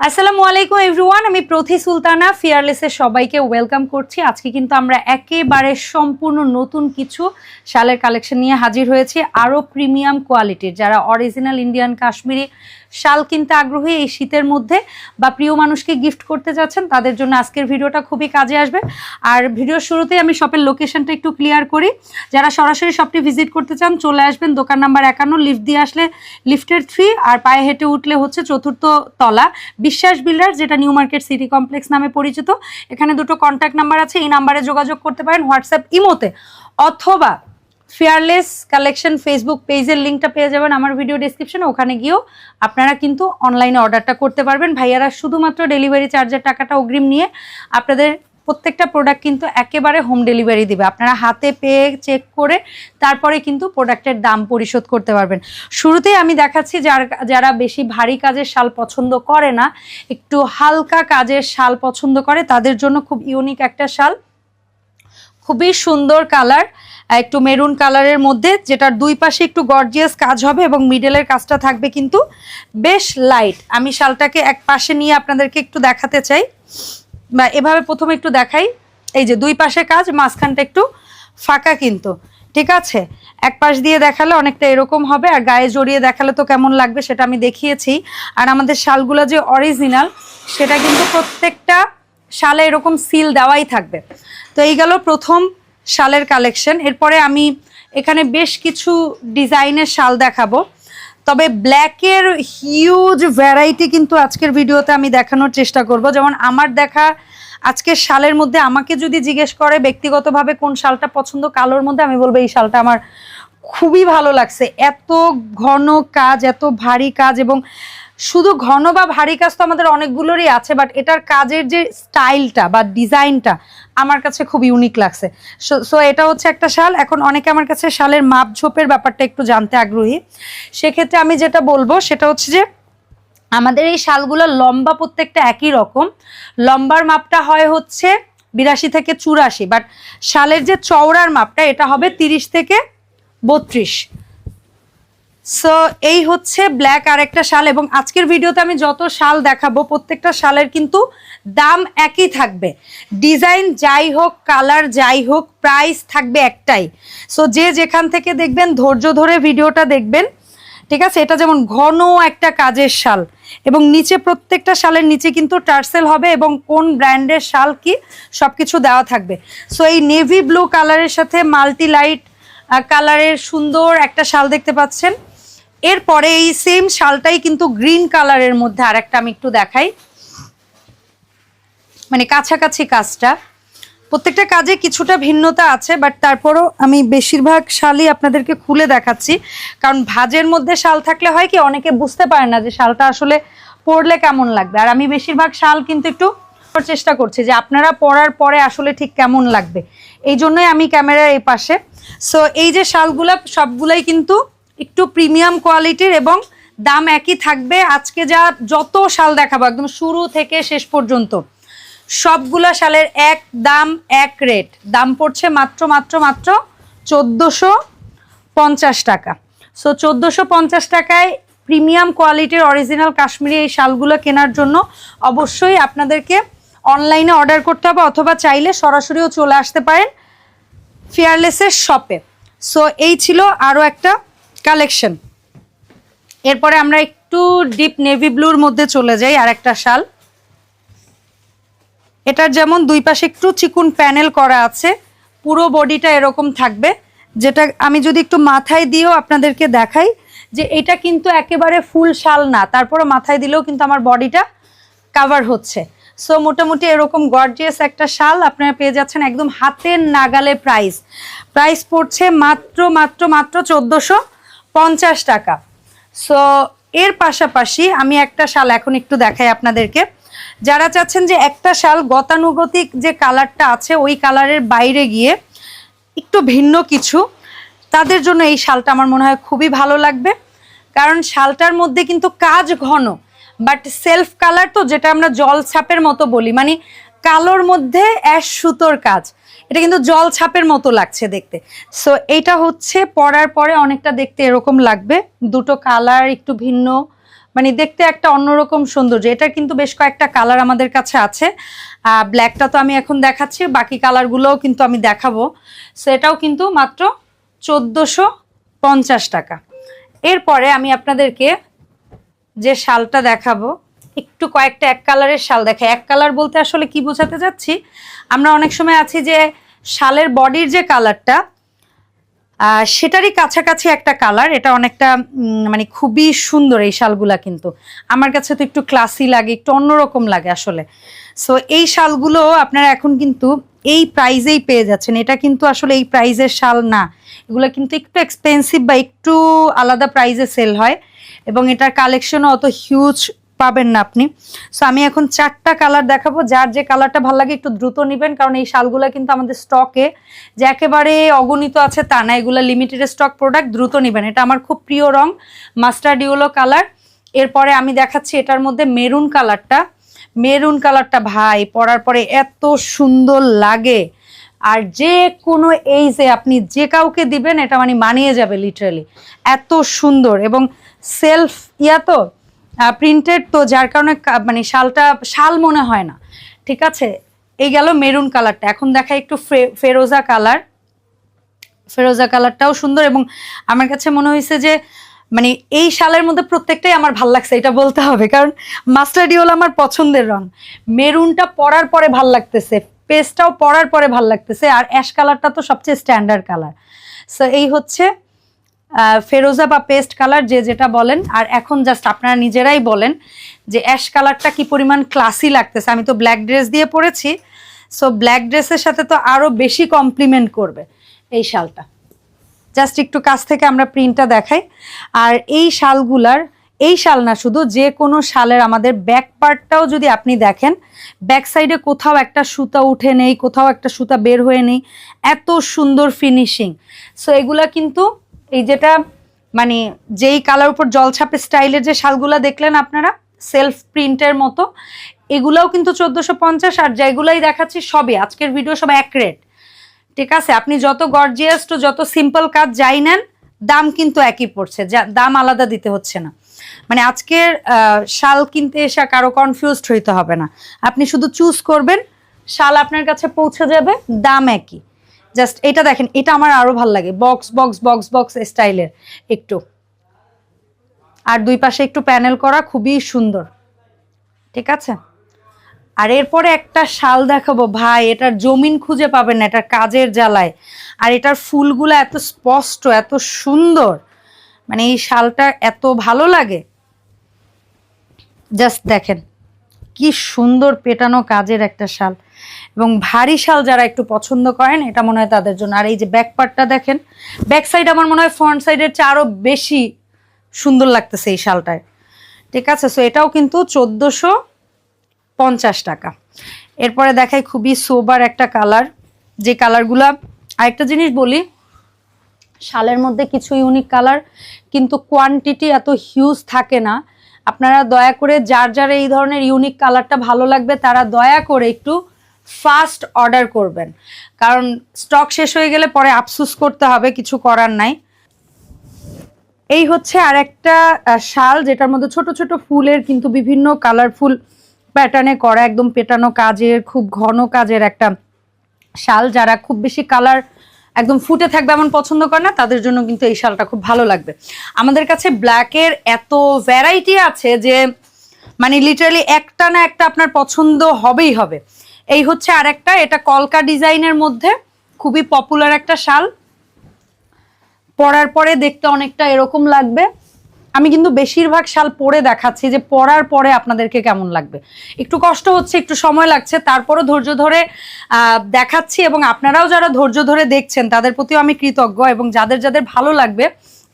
আসসালামু আলাইকুম এভরিওয়ান, আমি প্রথি সুলতানা, ফিয়ারলেসের সবাইকে ওয়েলকাম করছি। আজকে কিন্তু আমরা একেবারে সম্পূর্ণ নতুন কিছু শালের কালেকশন নিয়ে হাজির হয়েছি আরও প্রিমিয়াম কোয়ালিটির। যারা অরিজিনাল ইন্ডিয়ান কাশ্মীরি শাল কিনতে আগ্রহী এই শীতের মধ্যে বা প্রিয় মানুষকে গিফট করতে যাচ্ছেন, তাদের জন্য আজকের ভিডিওটা খুবই কাজে আসবে। আর ভিডিওর শুরুতেই আমি শপের লোকেশনটা একটু ক্লিয়ার করি। যারা সরাসরি শপটি ভিজিট করতে চান, চলে আসবেন, দোকান নাম্বার একান্ন লিফট দিয়ে আসলে লিফটের থ্রি আর পায়ে হেঁটে উঠলে হচ্ছে চতুর্থ তলা, বিশ্বাস বিল্ডার যেটা নিউ মার্কেট সিটি কমপ্লেক্স নামে পরিচিত। এখানে দুটো কন্ট্যাক্ট নাম্বার আছে, এই নাম্বারে যোগাযোগ করতে পারেন হোয়াটসঅ্যাপ ইমোতে, অথবা ফেয়ারলেস কালেকশন ফেসবুক পেজের লিঙ্কটা পেয়ে যাবেন আমার ভিডিও ডিসক্রিপশনে ওখানে গিয়েও আপনারা কিন্তু অনলাইনে অর্ডারটা করতে পারবেন। ভাইয়ারা শুধুমাত্র ডেলিভারি চার্জের টাকাটা অগ্রিম নিয়ে আপনাদের প্রত্যেকটা প্রোডাক্ট কিন্তু একেবারে হোম ডেলিভারি দিবে। আপনারা হাতে পেয়ে চেক করে তারপরে কিন্তু প্রোডাক্টের দাম পরিশোধ করতে পারবেন। শুরুতেই আমি দেখাচ্ছি যার, যারা বেশি ভারী কাজের শাল পছন্দ করে না, একটু হালকা কাজের শাল পছন্দ করে, তাদের জন্য খুব ইউনিক একটা শাল। খুবই সুন্দর কালার একটু মেরুন কালারের মধ্যে, যেটার দুই পাশে একটু গর্জিয়াস কাজ হবে এবং মিডলের কাজটা থাকবে কিন্তু বেশ লাইট আমি শালটাকে এক পাশে নিয়ে আপনাদেরকে একটু দেখাতে চাই। বা এভাবে প্রথমে একটু দেখাই। এই যে দুই পাশে কাজ, মাঝখানটা একটু ফাঁকা কিন্তু। ঠিক আছে? এক পাশ দিয়ে দেখালে অনেকটা এরকম হবে আর গায়ে জড়িয়ে দেখালে তো কেমন লাগবে সেটা আমি দেখিয়েছি। আর আমাদের শালগুলো যে অরিজিনাল সেটা কিন্তু প্রত্যেকটা শালে এরকম সিল দেওয়াই থাকবে। তো এই গেল প্রথম শালের কালেকশন এরপরে আমি এখানে বেশ কিছু ডিজাইনের শাল দেখাবো। তবে ব্ল্যাকের হিউজ ভ্যারাইটি কিন্তু আজকের ভিডিওতে আমি দেখানোর চেষ্টা করব। যেমন আমার দেখা আজকের শালের মধ্যে আমাকে যদি জিজ্ঞেস করে ব্যক্তিগতভাবে কোন শালটা পছন্দ, কালোর মধ্যে আমি বলব এই শালটা আমার খুবই ভালো লাগছে। এত ঘন কাজ, এত ভারী কাজ এবং শুধু ঘন বা ভারী কাজ তো আমাদের অনেকগুলোরই আছে বাট এটার কাজের যে স্টাইলটা বা ডিজাইনটা আমার কাছে খুব ইউনিক লাগছে। সো এটা হচ্ছে একটা শাল। এখন অনেকে আমার কাছে শালের মাপ ঝোপের ব্যাপারটা একটু জানতে আগ্রহী। সেক্ষেত্রে আমি যেটা বলব সেটা হচ্ছে যে, আমাদের এই শালগুলো লম্বা প্রত্যেকটা একই রকম। লম্বার মাপটা হয় হচ্ছে বিরাশি থেকে চুরাশি বাট শালের যে চওড়ার মাপটা, এটা হবে তিরিশ থেকে বত্রিশ। সো এই হচ্ছে ব্ল্যাক আর একটা শাল এবং আজকের ভিডিওতে আমি যত শাল দেখাবো, প্রত্যেকটা শালের কিন্তু দাম একই থাকবে। ডিজাইন যাই হোক কালার যাই হোক প্রাইস থাকবে একটাই। সো যে যেখান থেকে দেখবেন, ধৈর্য ধরে ভিডিওটা দেখবেন, ঠিক আছে? এটা যেমন ঘন একটা কাজের শাল এবং নিচে প্রত্যেকটা শালের নিচে কিন্তু টার্সেল হবে এবং কোন ব্র্যান্ডের শাল কি সব কিছু দেওয়া থাকবে। সো এই নেভি ব্লু কালারের সাথে মাল্টি লাইট কালারের সুন্দর একটা শাল দেখতে পাচ্ছেন। এরপরে এই সেম শালটাই কিন্তু গ্রিন কালারের মধ্যে আর একটা আমি একটু দেখাই। মানে কাছাকাছি কাজটা। প্রত্যেকটা কাজে কিছুটা ভিন্নতা আছে বাট তারপরও আমি বেশিরভাগ শালই আপনাদেরকে খুলে দেখাচ্ছি। কারণ ভাজের মধ্যে শাল থাকলে হয় কি, অনেকে বুঝতে পারে না যে শালটা আসলে পরলে কেমন লাগবে। আর আমি বেশিরভাগ শাল কিন্তু একটু চেষ্টা করছি যে আপনারা পরার পরে আসলে ঠিক কেমন লাগবে। এই জন্যই আমি ক্যামেরার এই পাশে। সো এই যে শালগুলা, সবগুলাই কিন্তু একটু প্রিমিয়াম কোয়ালিটির এবং দাম একই থাকবে। আজকে যা, যত শাল দেখাবো, একদম শুরু থেকে শেষ পর্যন্ত, সবগুলা শালের এক দাম, এক রেট। দাম পড়ছে মাত্র মাত্র মাত্র চোদ্দোশো পঞ্চাশ টাকা। সো চোদ্দোশো পঞ্চাশ টাকায় প্রিমিয়াম কোয়ালিটির অরিজিনাল কাশ্মীরি এই শালগুলো কেনার জন্য অবশ্যই আপনাদেরকে অনলাইনে অর্ডার করতে হবে অথবা চাইলে সরাসরিও চলে আসতে পারেন ফিয়ারলেসের শপে। সো এই ছিল আরও একটা কালেকশন। এরপরে আমরা একটু ডিপ নেভি ব্লুর মধ্যে চলে যাই আর একটা শাল। এটার যেমন দুই পাশে একটু চিকুন প্যানেল করা আছে, পুরো বডিটা এরকম থাকবে। যেটা আমি যদি একটু মাথায় দিয়েও আপনাদেরকে দেখাই, যে এটা কিন্তু একেবারে ফুল শাল না তারপরে মাথায় দিলেও কিন্তু আমার বডিটা কাভার হচ্ছে। সো মোটামুটি এরকম গর্জিয়াস একটা শাল আপনারা পেয়ে যাচ্ছেন একদম হাতের নাগালে প্রাইস প্রাইস পড়ছে মাত্র মাত্র মাত্র চোদ্দোশো পঞ্চাশ টাকা। সো এর পাশাপাশি আমি একটা শাল এখন একটু দেখাই আপনাদেরকে। যারা চাচ্ছেন যে একটা শাল গতানুগতিক যে কালারটা আছে, ওই কালারের বাইরে গিয়ে একটু ভিন্ন কিছু, তাদের জন্য এই শালটা আমার মনে হয় খুবই ভালো লাগবে। কারণ শালটার মধ্যে কিন্তু কাজ ঘন। বাট সেলফ কালার তো যেটা আমরা জল ছাপের মতো বলি মানে কালোর মধ্যে অ্যাশ সুতোর কাজ। এটা কিন্তু জল ছাপের মতো লাগছে দেখতে। সো এটা হচ্ছে পরার পরে অনেকটা দেখতে এরকম লাগবে। দুটো কালার একটু ভিন্ন মানে দেখতে একটা অন্যরকম সৌন্দর্য। এটা কিন্তু বেশ কয়েকটা কালার আমাদের কাছে আছে। ব্ল্যাকটা তো আমি এখন দেখাচ্ছি, বাকি কালারগুলোও কিন্তু আমি দেখাবো। সো এটাও কিন্তু মাত্র চোদ্দোশো পঞ্চাশ টাকা। এরপরে আমি আপনাদেরকে যে শালটা দেখাবো, একটু কয়েকটা এক কালারের শাল দেখাই। এক কালার বলতে আসলে কি বোঝাতে যাচ্ছি আমরা অনেক সময় আছি যে শালের বডির যে কালারটা সেটারই কাছাকাছি একটা কালার। এটা অনেকটা মানে খুবই সুন্দর এই শালগুলা কিন্তু। আমার কাছে তো একটু ক্লাসি লাগে, একটু অন্যরকম লাগে আসলে। সো এই শালগুলো আপনারা এখন কিন্তু এই প্রাইজেই পেয়ে যাচ্ছেন। এটা কিন্তু আসলে এই প্রাইজের শাল না। এগুলো কিন্তু একটু এক্সপেন্সিভ বা একটু আলাদা প্রাইজে সেল হয় এবং এটার কালেকশনও অত হিউজ পাবেন না আপনি। সো আমি এখন চারটা কালার দেখাবো, যার যে কালারটা ভালো লাগে একটু দ্রুত নেবেন, কারণ এই শালগুলো কিন্তু আমাদের স্টকে যে একেবারে অগণিত আছে তা না, এগুলো লিমিটেড স্টক প্রোডাক্ট দ্রুত নেবেন। এটা আমার খুব প্রিয় রং মাস্টার্ড ইউলো কালার এরপরে আমি দেখাচ্ছি এটার মধ্যে মেরুন কালারটা মেরুন কালারটা ভাই, পরার পরে এত সুন্দর লাগে। আর যে কোনো এই যে আপনি যে কাউকে দিবেন, এটা মানে মানিয়ে যাবে লিটারালি এত সুন্দর এবং সেলফ ইয়া তো প্রিন্টেড তো, যার কারণে মানে শালটা, শাল মনে হয় না। ঠিক আছে? এই গেল মেরুন কালারটা এখন দেখা একটু ফেরোজা কালার ফেরোজা কালারটাও সুন্দর এবং আমার কাছে মনে হয়েছে যে মানে এই শালের মধ্যে প্রত্যেকটাই আমার ভালো লাগছে, এটা বলতে হবে। কারণ মাস্টার্ডি হলো আমার পছন্দের রং। মেরুনটা পরার পরে ভালো লাগতেছে। পেস্টটাও পরার পরে ভালো লাগতেছে, আর অ্যাশ কালারটা তো সবচেয়ে স্ট্যান্ডার্ড কালার সো এই হচ্ছে ফেরোজা বা পেস্ট কালার যে যেটা বলেন, আর এখন জাস্ট আপনারা নিজেরাই বলেন যে অ্যাশ কালারটা কি পরিমাণ ক্লাসি লাগতেছে। আমি তো ব্ল্যাক ড্রেস দিয়ে পরেছি সো ব্ল্যাক ড্রেসের সাথে তো আরও বেশি কমপ্লিমেন্ট করবে এই শালটা। জাস্ট একটু কাছ থেকে আমরা প্রিন্টটা দেখাই। আর এই শালগুলার এই শাল না, শুধু যে কোনো শালের আমাদের ব্যাক পার্টটাও যদি আপনি দেখেন ব্যাক সাইডে কোথাও একটা সুতা উঠে নেই, কোথাও একটা সুতা বের হয়ে নেই, এত সুন্দর ফিনিশিং সো এগুলা কিন্তু এই যেটা মানে যেই কালার উপর জলছাপে স্টাইলের যে শালগুলা দেখলেন আপনারা সেলফ প্রিন্টের মতো, এগুলাও কিন্তু চোদ্দোশো পঞ্চাশ আর যেগুলাই দেখাচ্ছি সবই, আজকের ভিডিও সব এক রেট ঠিক আছে, আপনি যত গর্জিয়াস তো যত সিম্পল কাজ যাই নেন, দাম কিন্তু একই পড়ছে, যা- দাম আলাদা দিতে হচ্ছে না। মানে আজকের শাল কিনতে এসে কারও কনফিউজড হইতে হবে না। আপনি শুধু চুজ করবেন, শাল আপনার কাছে পৌঁছে যাবে, দাম একই। জাস্ট এটা দেখেন, এটা আমার আরও ভালো লাগে বক্স বক্স বক্স বক্স স্টাইলের একটু। আর দুই পাশে একটু প্যানেল করা খুবই সুন্দর। ঠিক আছে? আর এরপরে একটা শাল দেখাবো, ভাই, এটার জমিন খুঁজে পাবেন না এটার কাজের জ্বালায়। আর এটার ফুলগুলো এত স্পষ্ট, এত সুন্দর। মানে এই শালটা এত ভালো লাগে? জাস্ট দেখেন, কি সুন্দর পেটানো কাজের একটা শাল। এবং ভারী শাল যারা একটু পছন্দ করেন, এটা মনে হয় তাদের জন্য। আর এই যে ব্যাক পার্টটা দেখেন ব্যাক সাইড আমার মনে হয় ফ্রন্ট সাইডের চেয়ে আরও বেশি সুন্দর লাগতেছে এই শালটায়। ঠিক আছে? সো এটাও কিন্তু চোদ্দোশো পঞ্চাশ টাকা। এরপরে দেখাই খুবই সোবার একটা কালার যে কালারগুলা আরেকটা জিনিস বলি শালের মধ্যে কিছু ইউনিক কালার কিন্তু কোয়ান্টিটি এত হিউজ থাকে না। আপনারা দয়া করে যার যার এই ধরনের ইউনিক কালারটা ভালো লাগবে, তারা দয়া করে একটু ফাস্ট অর্ডার করবেন। কারণ স্টক শেষ হয়ে গেলে পরে আফসুস করতে হবে, কিছু করার নাই। এই হচ্ছে আর একটা শাল, যেটার মধ্যে ছোট ছোট ফুলের কিন্তু বিভিন্ন কালারফুল প্যাটার্নে করা, একদম পেটানো কাজের, খুব ঘন কাজের একটা শাল, যারা খুব বেশি কালার একদম ফুটে থাকবে এমন পছন্দ করে না, তাদের জন্য কিন্তু এই শালটা খুব ভালো লাগবে। আমাদের কাছে ব্ল্যাকের এত ভ্যারাইটি আছে যে মানে লিটারালি একটা না একটা আপনার পছন্দ হবেই হবে। এই হচ্ছে আর একটা এটা কলকা ডিজাইনের মধ্যে, খুবই পপুলার একটা শাল। পরার পরে দেখতে অনেকটা এরকম লাগবে। আমি কিন্তু বেশিরভাগ শাল পরে দেখাচ্ছি যে পরার পরে আপনাদেরকে কেমন লাগবে। একটু কষ্ট হচ্ছে, একটু সময় লাগছে, তারপরও ধৈর্য ধরে দেখাচ্ছি এবং আপনারাও যারা ধৈর্য ধরে দেখছেন, তাদের প্রতিও আমি কৃতজ্ঞ এবং যাদের যাদের ভালো লাগবে,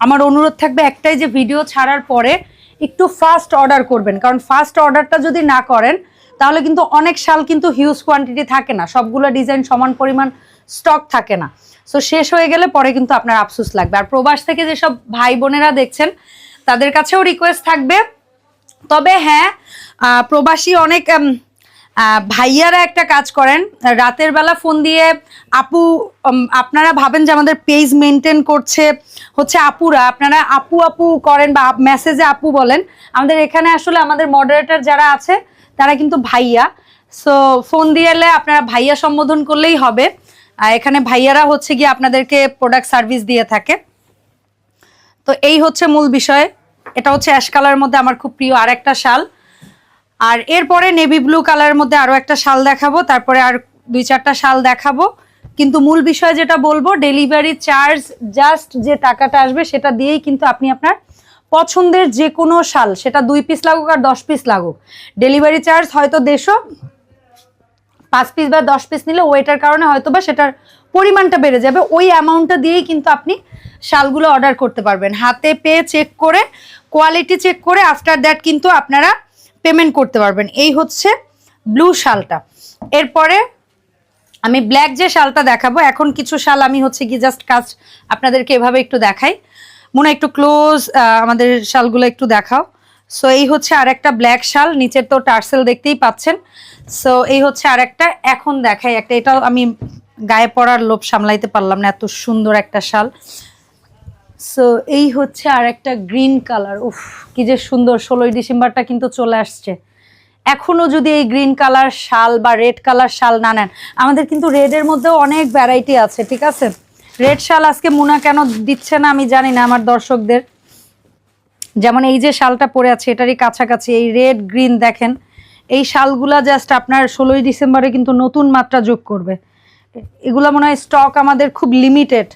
আমার অনুরোধ থাকবে একটাই যে ভিডিও ছাড়ার পরে একটু ফাস্ট অর্ডার করবেন। কারণ ফাস্ট অর্ডারটা যদি না করেন, তাহলে কিন্তু অনেক শাল কিন্তু হিউজ কোয়ান্টিটি থাকে না। সবগুলো ডিজাইন সমান পরিমাণ স্টক থাকে না। সো শেষ হয়ে গেলে পরে কিন্তু আপনার আফসোস লাগবে। আর প্রবাস থেকে যেসব ভাই বোনেরা দেখছেন তাদের কাছেও রিকোয়েস্ট থাকবে। তবে হ্যাঁ প্রবাসী অনেক ভাইয়ারা একটা কাজ করেন। রাতের বেলা ফোন দিয়ে, আপু আপনারা ভাবেন যে আমাদের পেজ মেনটেন করছে, হচ্ছে আপুরা, আপনারা আপু আপু করেন বা মেসেজে আপু বলেন। আমাদের এখানে আসলে আমাদের মডারেটর যারা আছে, তারা কিন্তু ভাইয়া। সো ফোন দিয়ে এলে আপনারা ভাইয়া সম্বোধন করলেই হবে। এখানে ভাইয়ারা হচ্ছে গিয়ে আপনাদেরকে প্রোডাক্ট সার্ভিস দিয়ে থাকে। তো এই হচ্ছে মূল বিষয়। এটা হচ্ছে অ্যাশ কালার মধ্যে আমার খুব প্রিয় আর একটা শাল। আর এরপরে নেভি ব্লু কালারের মধ্যে আরও একটা শাল দেখাবো, তারপরে আর দুই চারটা শাল দেখাবো। কিন্তু মূল বিষয় যেটা বলব, ডেলিভারি চার্জ জাস্ট যে টাকাটা আসবে সেটা দিয়েই কিন্তু আপনি আপনার পছন্দের যে কোনো শাল, সেটা দুই পিস লাগুক আর দশ পিস লাগুক। ডেলিভারি চার্জ হয়তো দেড়শো, পাঁচ পিস বা দশ পিস নিলে ওয়েটার কারণে হয়তো বা সেটার পরিমাণটা বেড়ে যাবে। ওই অ্যামাউন্টটা দিয়েই কিন্তু আপনি শালগুলো অর্ডার করতে পারবেন। হাতে পেয়ে চেক করে কোয়ালিটি চেক করে আফটার দ্যাট কিন্তু আপনারা পেমেন্ট করতে পারবেন। এই হচ্ছে ব্লু শালটা। এরপরে আমি ব্ল্যাক যে শালটা দেখাবো, এখন কিছু শাল আমি হচ্ছে কি জাস্ট কাজ আপনাদেরকে এভাবে একটু দেখাই। মনে একটু ক্লোজ আমাদের শালগুলো একটু দেখাও। সো এই হচ্ছে আরেকটা ব্ল্যাক শাল, নিচের তো টার্সেল দেখতেই পাচ্ছেন। সো এই হচ্ছে আরেকটা, এখন দেখাই একটা। এটাও আমি গায়ে পড়ার লোভ সামলাইতে পারলাম না, এত সুন্দর একটা শাল। সো এই হচ্ছে আর একটা গ্রিন কালার উফ, কি যে সুন্দর, ষোলোই ডিসেম্বরটা কিন্তু চলে আসছে। এখনও যদি এই গ্রিন কালার শাল বা রেড কালার শাল না নেন, আমাদের কিন্তু রেডের মধ্যেও অনেক ভ্যারাইটি আছে, ঠিক আছে? রেড শাল আজকে মুনা কেন দিচ্ছে না আমি জানি না আমার দর্শকদের। যেমন এই যে শালটা পরে আছে, এটারই কাছাকাছি, এই রেড গ্রিন দেখেন, এই শালগুলা জাস্ট আপনার ষোলোই ডিসেম্বরে কিন্তু নতুন মাত্রা যোগ করবে। এগুলা মনে হয় স্টক আমাদের খুব লিমিটেড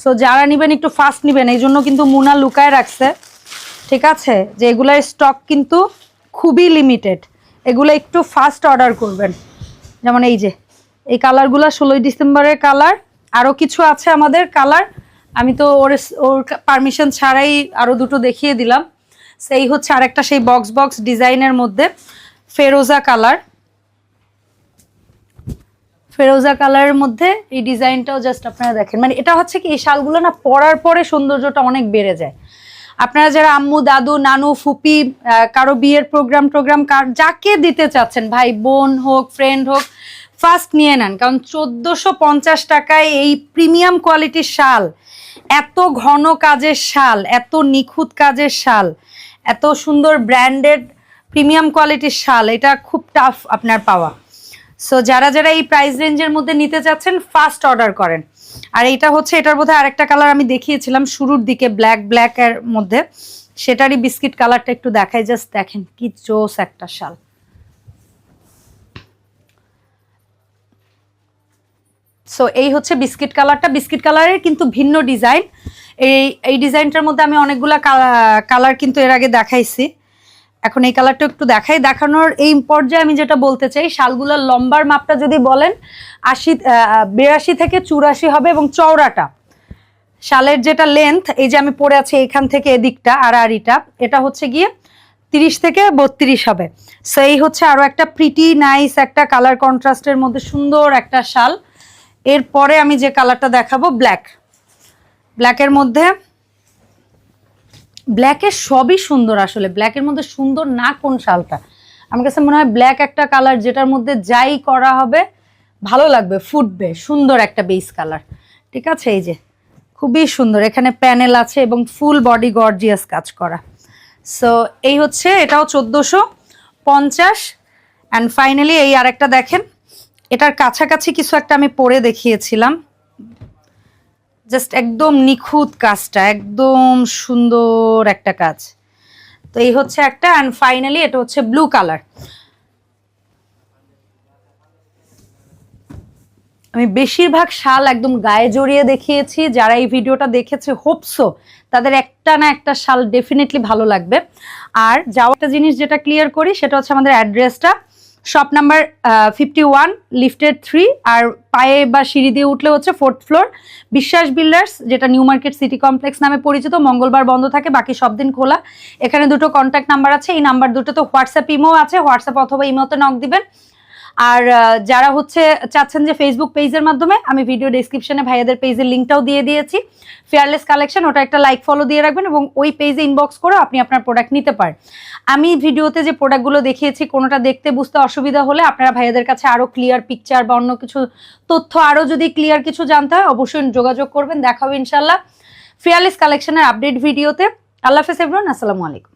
সো যারা নেবেন একটু ফাস্ট নেবেন, এই জন্য কিন্তু মুনা লুকায় রাখছে। ঠিক আছে? যে এগুলার স্টক কিন্তু খুবই লিমিটেড এগুলো একটু ফাস্ট অর্ডার করবেন। যেমন এই যে, এই কালারগুলো ষোলোই ডিসেম্বরের কালার আরও কিছু আছে আমাদের কালার আমি তো ওর ওর পারমিশন ছাড়াই আরও দুটো দেখিয়ে দিলাম। সেই হচ্ছে আরেকটা, সেই বক্স বক্স ডিজাইনের মধ্যে। ফেরোজা কালার ফেরোজা কালারের মধ্যে এই ডিজাইনটাও জাস্ট আপনারা দেখেন। মানে এটা হচ্ছে কি, এই শালগুলো না পরার পরে সৌন্দর্যটা অনেক বেড়ে যায়। আপনারা যারা আম্মু, দাদু, নানু, ফুপি কারও বিয়ের প্রোগ্রাম টোগ্রাম যাকে দিতে চাচ্ছেন, ভাই, বোন হোক ফ্রেন্ড হোক ফার্স্ট নিয়ে নেন। কারণ চোদ্দোশো পঞ্চাশ টাকায় এই প্রিমিয়াম কোয়ালিটির শাল, এত ঘন কাজের শাল, এত নিখুঁত কাজের শাল, এত সুন্দর ব্র্যান্ডেড প্রিমিয়াম কোয়ালিটির শাল, এটা খুব টাফ আপনার পাওয়া। সো যারা যারা এই প্রাইস রেঞ্জের মধ্যে নিতে চাচ্ছেন ফার্স্ট অর্ডার করেন। আর এটা হচ্ছে, এটার বোধহয় আরেকটা কালার আমি দেখিয়েছিলাম শুরুর দিকে ব্ল্যাক ব্ল্যাক এর মধ্যে। সেটারই বিস্কিট কালারটা একটু দেখাই জাস্ট দেখেন কি জোস একটা শাল। সো এই হচ্ছে বিস্কিট কালারটা বিস্কিট কালারের কিন্তু ভিন্ন ডিজাইন এই এই ডিজাইনটার মধ্যে আমি অনেকগুলা কালার কিন্তু এর আগে দেখাইছি। এখন এই কালারটা একটু দেখাই। দেখানোর এই পর্যায়ে আমি যেটা বলতে চাই, শালগুলোর লম্বার মাপটা যদি বলেন, আশি বিরাশি থেকে চুরাশি হবে এবং চওড়াটা। শালের যেটা লেন্থ এই যে আমি পরে আছি এখান থেকে এদিকটা, আড়াআড়িটা, এটা হচ্ছে গিয়ে তিরিশ থেকে বত্রিশ হবে। সো এই হচ্ছে আরও একটা প্রিটি নাইস একটা কালার কন্ট্রাস্টের মধ্যে সুন্দর একটা শাল। এরপরে আমি যে কালারটা দেখাবো ব্ল্যাক ব্ল্যাকের মধ্যে ব্ল্যাকের সবই সুন্দর আসলে। ব্ল্যাকের মধ্যে সুন্দর না কোন শালটা। আমার কাছে মনে হয় ব্ল্যাক একটা কালার যেটার মধ্যে যাই করা হবে, ভালো লাগবে, ফুটবে, সুন্দর একটা বেস কালার ঠিক আছে, এই যে, খুবই সুন্দর। এখানে প্যানেল আছে এবং ফুল বডি গর্জিয়াস কাজ করা। সো এই হচ্ছে, এটাও চোদ্দোশো পঞ্চাশ। অ্যান্ড ফাইনালি এই আরেকটা দেখেন, এটার কাছাকাছি কিছু একটা আমি পরে দেখিয়েছিলাম। জাস্ট একদম নিখুঁত কাজটা, একদম সুন্দর একটা কাজ। তো এই হচ্ছে একটা অ্যান্ড ফাইনালি এটা হচ্ছে ব্লু কালার আমি বেশিরভাগ শাল একদম গায়ে জড়িয়ে দেখিয়েছি, যারা এই ভিডিওটা দেখেছে হোপসো তাদের একটা না একটা শাল ডেফিনেটলি ভালো লাগবে। আর যাওয়াটা জিনিস যেটা ক্লিয়ার করি, সেটা হচ্ছে আমাদের অ্যাড্রেসটা shop number fifty one lifted three আর পায়ে বা সিঁড়ি দিয়ে উঠলে হচ্ছে ফোর্থ ফ্লোর বিশ্বাস বিল্ডার্স, যেটা নিউ মার্কেট সিটি কমপ্লেক্স নামে পরিচিত, মঙ্গলবার বন্ধ থাকে, বাকি সব দিন খোলা। এখানে দুটো কন্ট্যাক্ট নাম্বার আছে, এই নাম্বার দুটো তো হোয়াটসঅ্যাপ ইমো আছে, হোয়াটসঅ্যাপ অথবা ইমোতে নক দিবেন। আর যারা হচ্ছে চাচ্ছেন যে ফেসবুক পেজের মাধ্যমে, আমি ভিডিও ডেসক্রিপশনে ভাইয়াদের পেজের লিঙ্কটাও দিয়ে দিয়েছি। ফেয়ারলেস কালেকশন ওটা একটা লাইক ফলো দিয়ে রাখবেন এবং ওই পেজে ইনবক্স করে আপনি আপনার প্রোডাক্ট নিতে পারেন। আমি ভিডিওতে যে প্রোডাক্টগুলো দেখিয়েছি, কোনোটা দেখতে বুঝতে অসুবিধা হলে আপনারা ভাইয়াদের কাছে আরও ক্লিয়ার পিকচার বা অন্য কিছু তথ্য আরও যদি ক্লিয়ার কিছু জানতে হয়, অবশ্যই যোগাযোগ করবেন দেখা হবে ইনশাল্লাহ ফেয়ারলেস কালেকশনের আপডেট ভিডিওতে আল্লাহ হাফেজ এভরিওয়ান আসসালামু আলাইকুম।